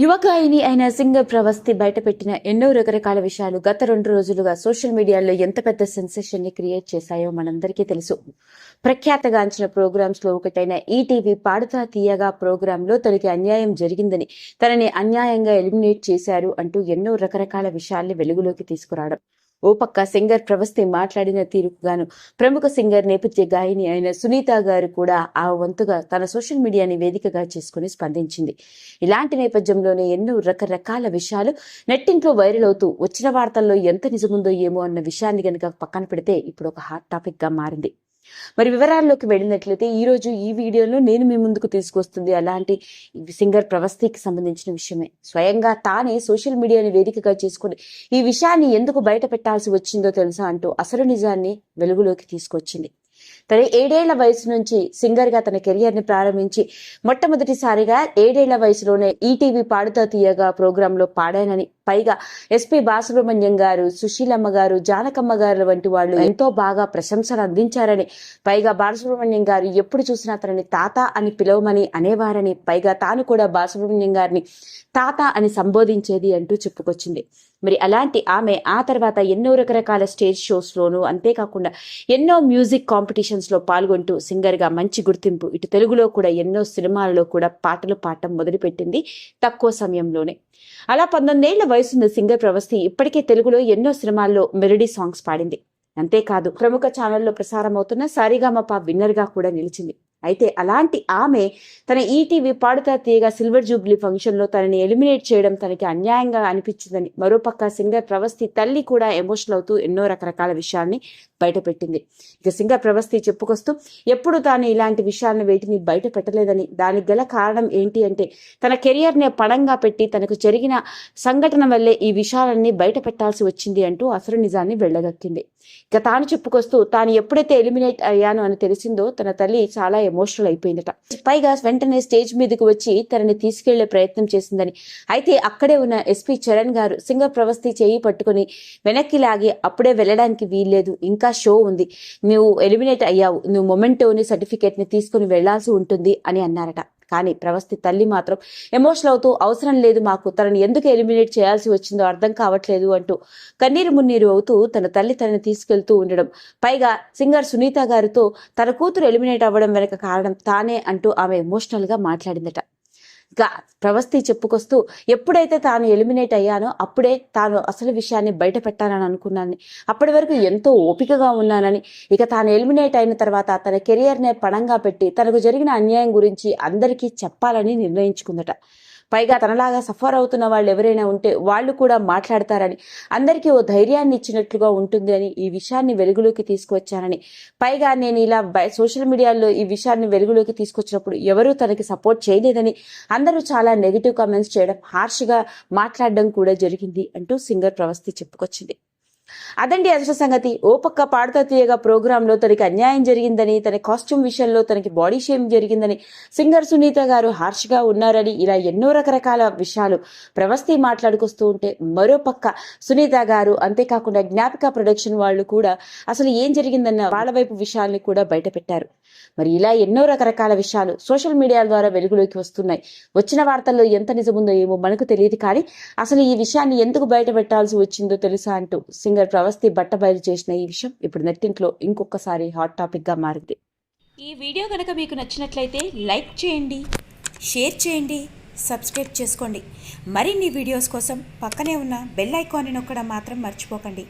యువగాయిని అయిన సింగర్ ప్రవస్తి బయటపెట్టిన ఎన్నో రకరకాల విషయాలు గత రెండు రోజులుగా సోషల్ మీడియాలో ఎంత పెద్ద సెన్సేషన్ని క్రియేట్ చేశాయో మనందరికీ తెలుసు. ప్రఖ్యాతగాంచిన ప్రోగ్రామ్స్లో ఒకటైన ఈటీవీ పాడుతా తీయగా ప్రోగ్రామ్లో తనకి అన్యాయం జరిగిందని తనని అన్యాయంగా ఎలిమినేట్ చేశారు అంటూ ఎన్నో రకరకాల విషయాల్ని వెలుగులోకి తీసుకురావడం. ఓ పక్క సింగర్ ప్రవస్తి మాట్లాడిన తీరుకుగాను ప్రముఖ సింగర్ నేపథ్య గాయని అయిన సునీత గారు కూడా ఆ వంతుగా తన సోషల్ మీడియాని వేదికగా చేసుకుని స్పందించింది. ఇలాంటి నేపథ్యంలోనే ఎన్నో రకరకాల విషయాలు నెట్టింట్లో వైరల్ అవుతూ వచ్చిన వార్తల్లో ఎంత నిజముందో ఏమో అన్న విషయాన్ని గనుక పక్కన పెడితే ఇప్పుడు ఒక హాట్ టాపిక్గా మారింది. మరి వివరాల్లోకి వెళ్ళినట్లయితే ఈ రోజు ఈ వీడియోలో నేను మీ ముందుకు తీసుకొస్తుంది. అలాంటి సింగర్ ప్రవస్థికి సంబంధించిన విషయమే. స్వయంగా తానే సోషల్ మీడియాని వేదికగా చేసుకుని ఈ విషయాన్ని ఎందుకు బయట పెట్టాల్సి వచ్చిందో తెలుసా అంటూ అసలు నిజాన్ని వెలుగులోకి తీసుకొచ్చింది. తన ఏడేళ్ళ వయసు నుంచి సింగర్గా తన కెరియర్ని ప్రారంభించి మొట్టమొదటిసారిగా ఏడేళ్ళ వయసులోనే ఈటీవీ పాడుతా తీయగా ప్రోగ్రామ్లో పాడానని పైగా ఎస్పి బాలసుబ్రహ్మణ్యం గారు సుశీలమ్మ గారు జానకమ్మ గారు వంటి వాళ్ళు ఎంతో బాగా ప్రశంసలు అందించారని పైగా బాలసుబ్రహ్మణ్యం గారు ఎప్పుడు చూసినా తనని తాత అని పిలవమని అనేవారని పైగా తాను కూడా బాలసుబ్రహ్మణ్యం గారిని తాత అని సంబోధించేది అంటూ చెప్పుకొచ్చింది. మరి అలాంటి ఆమె ఆ తర్వాత ఎన్నో రకరకాల స్టేజ్ షోస్లోనూ అంతేకాకుండా ఎన్నో మ్యూజిక్ కాంపిటీషన్స్లో పాల్గొంటూ సింగర్గా మంచి గుర్తింపు ఇటు తెలుగులో కూడా ఎన్నో సినిమాలలో కూడా పాటలు పాడటం మొదలుపెట్టింది తక్కువ సమయంలోనే. అలా పంతొమ్మిదేళ్ళ వయసున్న సింగర్ ప్రవస్తి ఇప్పటికే తెలుగులో ఎన్నో సినిమాల్లో మెలడీ సాంగ్స్ పాడింది. అంతేకాదు ప్రముఖ ఛానల్లో ప్రసారమవుతున్న సారిగామప విన్నర్గా కూడా నిలిచింది. అయితే అలాంటి ఆమె తన ఈటీవీ పాడుతా తీయగా సిల్వర్ జూబ్లీ ఫంక్షన్లో తనని ఎలిమినేట్ చేయడం తనకి అన్యాయంగా అనిపించిందని మరోపక్క సింగర్ ప్రవస్తి తల్లి కూడా ఎమోషనల్ అవుతూ ఎన్నో రకరకాల విషయాల్ని బయటపెట్టింది. ఇక సింగర్ ప్రవస్తి చెప్పుకొస్తూ ఎప్పుడు తాను ఇలాంటి విషయాలను వేటిని బయట పెట్టలేదని దానికి గల కారణం ఏంటి అంటే తన కెరియర్ నే పడంగా పెట్టి తనకు జరిగిన సంఘటన వల్లే ఈ విషయాలన్నీ బయట పెట్టాల్సి వచ్చింది అంటూ అసలు నిజాన్ని వెళ్ళగక్కింది ఇక తాను చెప్పుకొస్తూ తాను ఎప్పుడైతే ఎలిమినేట్ అయ్యాను అని తెలిసిందో తన తల్లి చాలా ఎమోషనల్ అయిపోయిందట. పైగా వెంటనే స్టేజ్ మీదకి వచ్చి తనని తీసుకెళ్ళే ప్రయత్నం చేసిందని. అయితే అక్కడే ఉన్న ఎస్పీ చరణ్ గారు సింగ ప్రవస్తి చేయి పట్టుకుని వెనక్కి లాగి అప్పుడే వెళ్ళడానికి వీల్లేదు. ఇంకా షో ఉంది. నువ్వు ఎలిమినేట్ అయ్యావు. నువ్వు మొమెంటోని సర్టిఫికేట్ని తీసుకుని వెళ్ళాల్సి ఉంటుంది అని అన్నారట. కానీ ప్రవస్తి తల్లి మాత్రం ఎమోషనల్ అవుతూ అవసరం లేదు మాకు తనని ఎందుకు ఎలిమినేట్ చేయాల్సి వచ్చిందో అర్థం కావట్లేదు అంటూ కన్నీరు మున్నీరు అవుతూ తన తల్లి తనని తీసుకెళ్తూ ఉండడం. పైగా సింగర్ సునీత గారితో తన కూతురు ఎలిమినేట్ అవ్వడం వెనక కారణం తానే అంటూ ఆమె ఎమోషనల్గా మాట్లాడిందట. ప్రవస్తి చెప్పుకొస్తూ ఎప్పుడైతే తాను ఎలిమినేట్ అయ్యానో అప్పుడే తాను అసలు విషయాన్ని బయట పెట్టానని అనుకున్నాను అప్పటి వరకు ఎంతో ఓపికగా ఉన్నానని. ఇక తాను ఎలిమినేట్ అయిన తర్వాత తన కెరియర్నే పణంగా పెట్టి తనకు జరిగిన అన్యాయం గురించి అందరికీ చెప్పాలని నిర్ణయించుకుందట. పైగా తనలాగా సఫర్ అవుతున్న వాళ్ళు ఎవరైనా ఉంటే వాళ్ళు కూడా మాట్లాడతారని అందరికీ ఓ ధైర్యాన్ని ఇచ్చినట్లుగా ఉంటుంది అని ఈ విషయాన్ని వెలుగులోకి తీసుకువచ్చానని పైగా నేను ఇలా సోషల్ మీడియాలో ఈ విషయాన్ని వెలుగులోకి తీసుకొచ్చినప్పుడు ఎవరూ తనకి సపోర్ట్ చేయలేదని అందరూ చాలా నెగిటివ్ కామెంట్స్ చేయడం హార్ష్గా మాట్లాడడం కూడా జరిగింది అంటూ సింగర్ ప్రవస్తి చెప్పుకొచ్చింది. అదండి అసలు సంగతి. ఓ పక్క పాడుతా తీయగా ప్రోగ్రామ్లో తనకి అన్యాయం జరిగిందని తన కాస్ట్యూమ్ విషయంలో తనకి బాడీ షేమ్ జరిగిందని సింగర్ సునీత గారు హార్ష్గా ఉన్నారని ఇలా ఎన్నో రకరకాల విషయాలు ప్రవస్తి మాట్లాడుకొస్తూ ఉంటే మరో పక్క సునీత గారు అంతేకాకుండా జ్ఞాపిక ప్రొడక్షన్ వాళ్ళు కూడా అసలు ఏం జరిగిందన్న వాళ్ళ వైపు విషయాల్ని కూడా బయట పెట్టారు మరి ఇలా ఎన్నో రకరకాల విషయాలు సోషల్ మీడియా ద్వారా వెలుగులోకి వస్తున్నాయి. వచ్చిన వార్తల్లో ఎంత నిజముందో ఏమో మనకు తెలియదు కానీ అసలు ఈ విషయాన్ని ఎందుకు బయట పెట్టాల్సి వచ్చిందో తెలుసా అంటూ సింగర్ ప్రవస్తి బట్టబయలు చేసిన ఈ విషయం ఇప్పుడు నెట్టింట్లో ఇంకొకసారి హాట్ టాపిక్గా మారింది. ఈ వీడియో కనుక మీకు నచ్చినట్లయితే లైక్ చేయండి షేర్ చేయండి సబ్స్క్రైబ్ చేసుకోండి. మరిన్ని వీడియోస్ కోసం పక్కనే ఉన్న బెల్ ఐకాన్ని నొక్కడం మాత్రం మర్చిపోకండి.